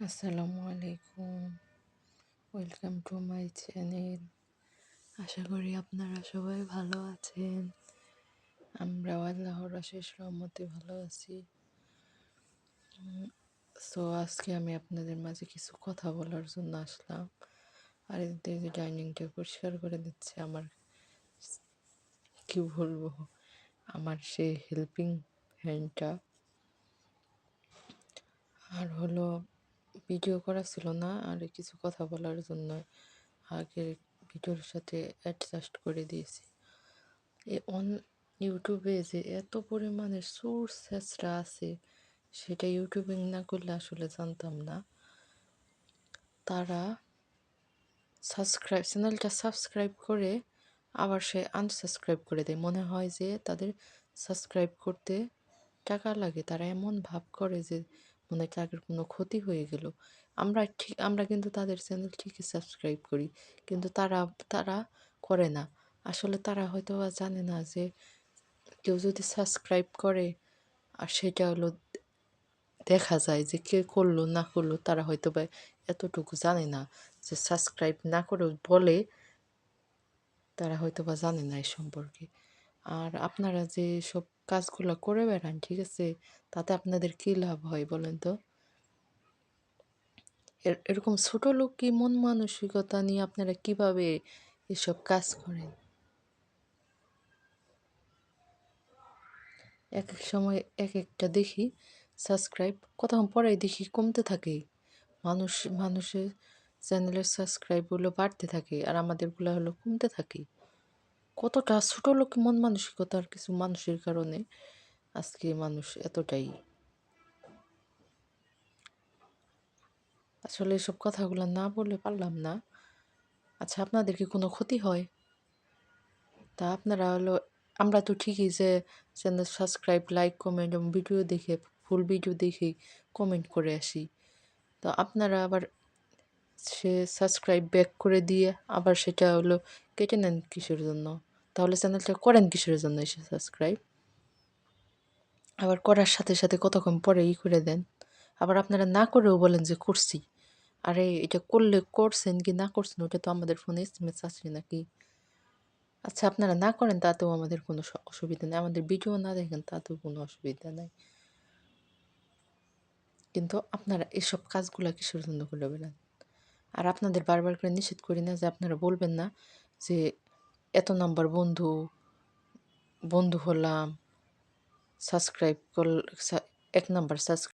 আসসালামু আলাইকুম। Welcome to my channel আশা করি আপনারা সবাই ভালো আছেন। আমরাও আল্লাহর অশেষ রহমতে ভালো আছি। সো আজকে আমি আপনাদের মাঝে কিছু কথা বলার জন্য আসলাম। আর এদিকে যে ডাইনিংটা পরিষ্কার করে দিচ্ছে, আমার কি বলব? আমার সেই হেল্পিং হ্যান্ডটা আর হলো ভিডিও করা ছিল না আর কিছু কথা বলার জন্য আগের ভিডিওর সাথে অ্যাডজাস্ট করে দিয়েছি। এ অন ইউটিউবে যে এত পরিমাণে সোর্সেসরা আছে, সেটা ইউটিউবিং না করলে আসলে জানতাম না। তারা সাবস্ক্রাইব চ্যানেলটা সাবস্ক্রাইব করে আবার সে আনসাবস্ক্রাইব করে দেয়। মনে হয় যে তাদের সাবস্ক্রাইব করতে টাকা লাগে। তারা এমন ভাব করে যে মনে তাদের কোনো ক্ষতি হয়ে গেল। আমরা ঠিক, আমরা কিন্তু তাদের চ্যানেল ঠিকই সাবস্ক্রাইব করি, কিন্তু তারা তারা করে না। আসলে তারা হয়তো জানে না যে কেউ যদি সাবস্ক্রাইব করে, আর সেটা হলো দেখা যায় যে কে করল, না করল, তারা হয়তো বা এতটুকু জানে না যে সাবস্ক্রাইব না করে বলে, তারা হয়তো বা জানে না এই সম্পর্কে। আর আপনারা যে সব কাজগুলো করে বেড়ান, ঠিক আছে? তাতে আপনাদের কী লাভ হয় বলেন তো? এরকম ছোট লোক কি মন মানসিকতা নিয়ে আপনারা কীভাবে এসব কাজ করেন? এক এক সময় এক একটা দেখি, সাবস্ক্রাইব কতক্ষণ পরেই দেখি কমতে থাকে। মানুষ, মানুষের চ্যানেলের সাবস্ক্রাইবগুলো বাড়তে থাকে আর আমাদেরগুলো হলো কমতে থাকে। কতটা ছোটো লোক মন মানসিকতার কিছু মানুষের কারণে আজকে মানুষ এতটাই আসলে এসব কথাগুলো না বলে পারলাম না। আচ্ছা আপনাদের কি কোনো ক্ষতি হয়? তা আপনারা হলো, আমরা তো ঠিকই যে চ্যানেল সাবস্ক্রাইব লাইক কমেন্ট এবং ভিডিও দেখে ফুল ভিডিও দেখে কমেন্ট করে আসি। তো আপনারা আবার সে সাবস্ক্রাইব ব্যাক করে দিয়ে আবার সেটা হলো কেটে নেন কিসের জন্য তাহলে চ্যানেলটা করেন কিসের জন্য এসে সাবস্ক্রাইব আবার করার সাথে সাথে কতক্ষণ পরে ই করে দেন আবার আপনারা না করেও বলেন যে করছি আরে এটা করলে করছেন কি না করছেন ওটা তো আমাদের ফোনে এসএমএস আছে নাকি আচ্ছা আপনারা না করেন তাতেও আমাদের কোনো অসুবিধা নেই আমাদের ভিডিও না দেখেন তাতেও কোনো অসুবিধা নেই কিন্তু আপনারা এসব কাজগুলো কিসের জন্য করে বেড়ান আর আপনাদের বারবার করে নিষেধ করি না যে আপনারা বলবেন না যে এত নাম্বার বন্ধু বন্ধু হলাম সাবস্ক্রাইব কর এক নাম্বার সাবস্ক্রাইব